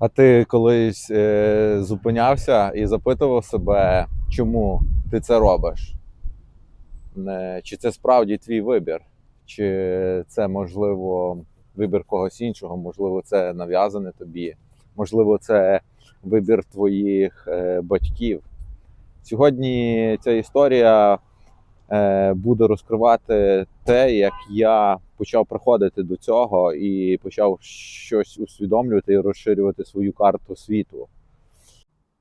А ти колись е, зупинявся і запитував себе, чому ти це робиш? Не, чи це справді твій вибір? Чи це, можливо, вибір когось іншого? Можливо, це нав'язане тобі? Можливо, це вибір твоїх е, батьків? Сьогодні ця історія е, буде розкривати те, як я почав приходити до цього і почав щось усвідомлювати і розширювати свою карту світу.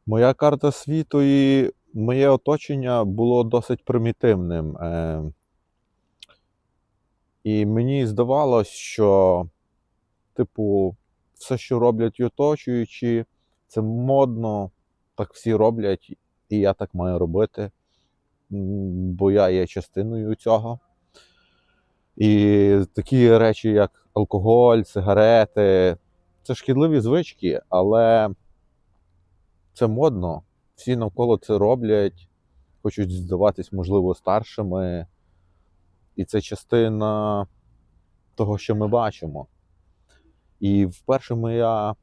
Моя карта світу і моє оточення було досить примітивним. Е, і мені здавалось, що, типу, все, що роблять оточуючі, це модно, так всі роблять, і я так маю робити, бо я є частиною цього. І такі речі, як алкоголь, сигарети, це шкідливі звички, але це модно. Всі навколо це роблять, хочуть здаватись, можливо, старшими. І це частина того, що ми бачимо. І вперше моя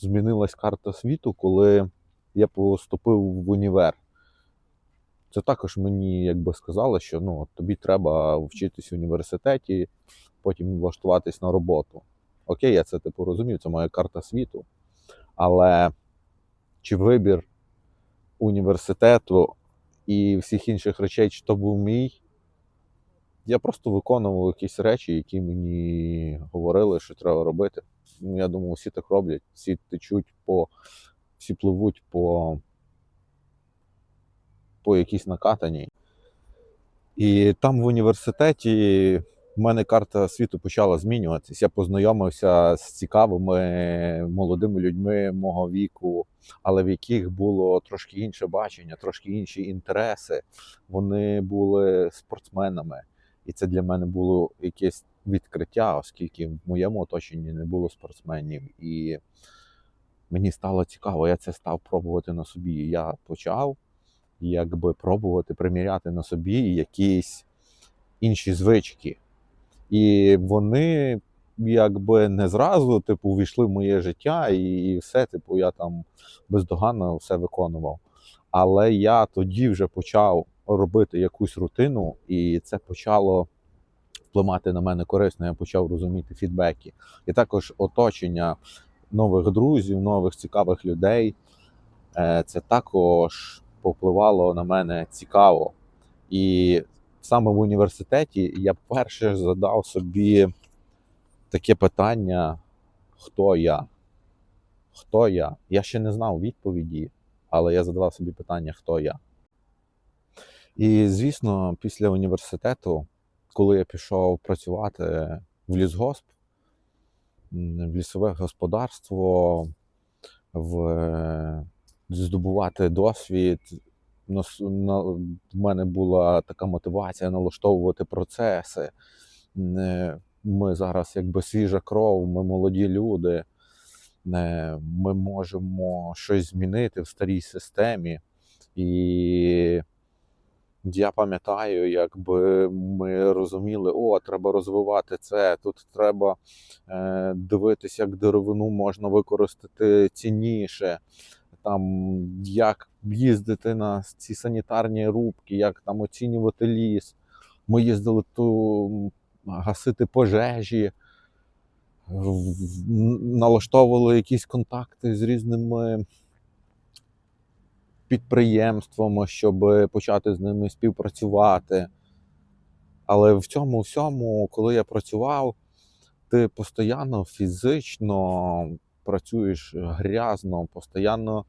змінилась карта світу, коли я поступив в універ. Це також мені якби сказали, що ну, тобі треба вчитись в університеті, потім влаштуватись на роботу. Окей, я це типу розумів, це моя карта світу. Але чи вибір університету і всіх інших речей, чи то був мій, я просто виконував якісь речі, які мені говорили, що треба робити. Ну, я думаю, всі так роблять, всі течуть по, всі пливуть по, по якійсь накатаній. І там в університеті в мене карта світу почала змінюватися. Я познайомився з цікавими молодими людьми мого віку, але в яких було трошки інше бачення, трошки інші інтереси. Вони були спортсменами. І це для мене було якесь відкриття, оскільки в моєму оточенні не було спортсменів. І мені стало цікаво, я це став пробувати на собі. Я почав якби пробувати приміряти на собі якісь інші звички. І вони якби не зразу, типу, війшли в моє життя, і, і все, типу, я там бездоганно все виконував. Але я тоді вже почав робити якусь рутину, і це почало впливати на мене корисно. Я почав розуміти фідбеки. І також оточення нових друзів, нових цікавих людей. е, Це також повпливало на мене цікаво. І саме в університеті я перше задав собі таке питання: хто я? Хто я? Я ще не знав відповіді, але я задавав собі питання, хто я. І, звісно, після університету, коли я пішов працювати в лісгосп, в лісове господарство, в, здобувати досвід, в мене була така мотивація налаштовувати процеси. Ми зараз якби свіжа кров, ми молоді люди, ми можемо щось змінити в старій системі. І я пам'ятаю, якби ми розуміли, о, треба розвивати це. Тут треба е, дивитися, як деревину можна використати цінніше. Там як їздити на ці санітарні рубки, як там оцінювати ліс. Ми їздили ту гасити пожежі, налаштовували якісь контакти з різними підприємствами, щоб почати з ними співпрацювати. Але в цьому всьому, коли я працював, ти постійно фізично працюєш грязно, постійно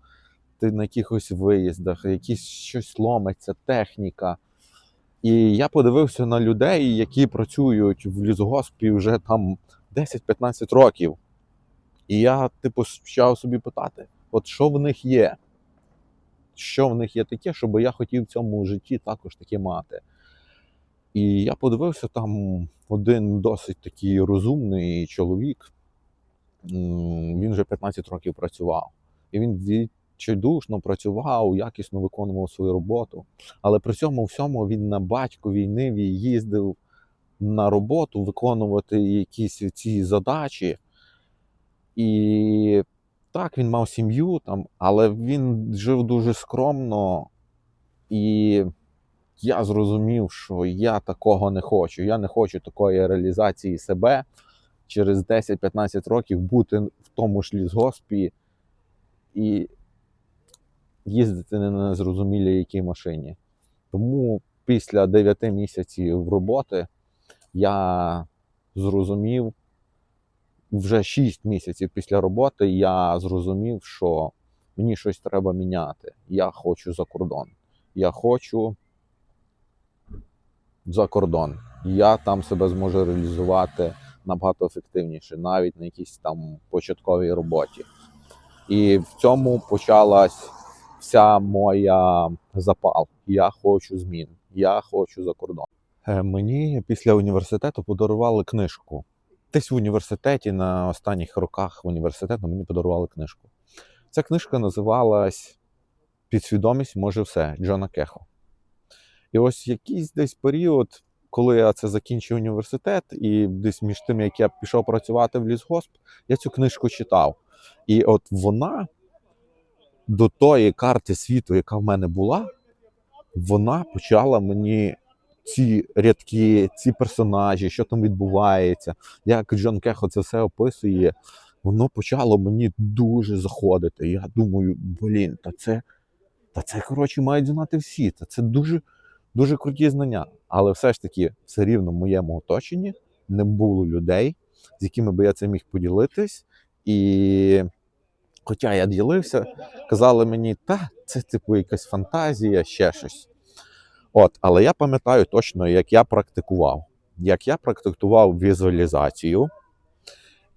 ти на якихось виїздах, якісь щось ломиться, техніка. І я подивився на людей, які працюють в лісгоспі вже там 10-15 років. І я, типу, почав собі питати: от що в них є? Що в них є таке, щоб я хотів в цьому житті також таке мати. І я подивився там один досить такий розумний чоловік. М, Він вже 15 років працював. І він відчайдушно працював, якісно виконував свою роботу. Але при цьому всьому він на батьковій ниві їздив на роботу виконувати якісь ці задачі. І Так, він мав сім'ю там, але він жив дуже скромно, і я зрозумів, що я такого не хочу. Я не хочу такої реалізації себе через 10-15 років бути в тому ж лісгоспі і їздити не на незрозумілій якій машині. Тому після 9 місяців роботи я зрозумів, вже 6 місяців після роботи я зрозумів, що мені щось треба міняти. Я хочу за кордон. Я хочу за кордон. Я там себе зможу реалізувати набагато ефективніше, навіть на якійсь там початковій роботі. І в цьому почалась вся моя запал. Я хочу змін. Я хочу за кордон. Е, Мені після університету подарували книжку. Десь в університеті на останніх роках університету мені подарували книжку. Ця книжка називалась Підсвідомість може все Джона Кехо. І ось якийсь десь період, коли я це закінчив університет, і десь між тим, як я пішов працювати в лісгосп, я цю книжку читав. І от вона до тої карти світу, яка в мене була, вона почала мені ці рядки, ці персонажі, що там відбувається, як Джон Кехо це все описує, воно почало мені дуже заходити. Я думаю, блін, та це, та це коротше мають знати всі. Та це дуже, дуже круті знання. Але все ж таки, все рівно в моєму оточенні не було людей, з якими би я це міг поділитись. І хоча я ділився, казали мені, та це типу якась фантазія, ще щось. От, але я пам'ятаю точно, як я практикував. Як я практикував візуалізацію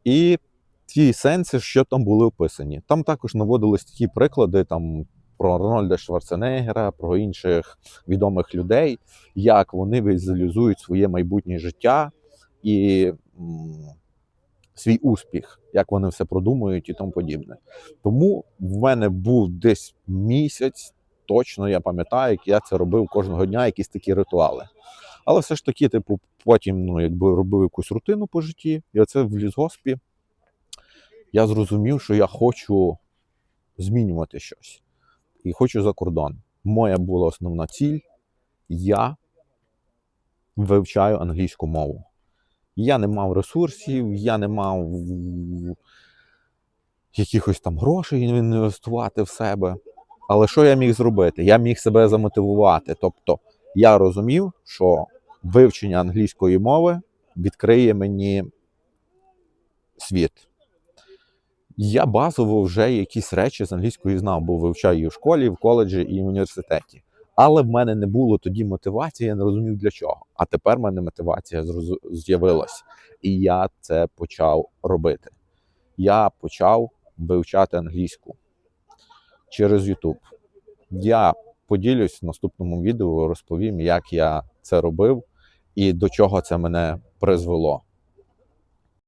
і ті сенси, що там були описані. Там також наводились такі приклади там, про Рональда Шварценеггера, про інших відомих людей, як вони візуалізують своє майбутнє життя і свій успіх, як вони все продумують і тому подібне. Тому в мене був десь місяць точно я пам'ятаю, як я це робив кожного дня, якісь такі ритуали. Але все ж таки, типу, потім ну, якби робив якусь рутину по житті, і оце в лісгоспі я зрозумів, що я хочу змінювати щось. І хочу за кордон. Моя була основна ціль. Я вивчаю англійську мову. Я не мав ресурсів, я не мав якихось там грошей інвестувати в себе. Але що я міг зробити? Я міг себе замотивувати. Тобто я розумів, що вивчення англійської мови відкриє мені світ. Я базово вже якісь речі з англійської знав, бо вивчаю і в школі, в коледжі, і в університеті. Але в мене не було тоді мотивації, я не розумів для чого. А тепер в мене мотивація з'явилась. І я це почав робити. Я почав вивчати англійську через YouTube. Я поділюсь в наступному відео, розповім, як я це робив і до чого це мене призвело.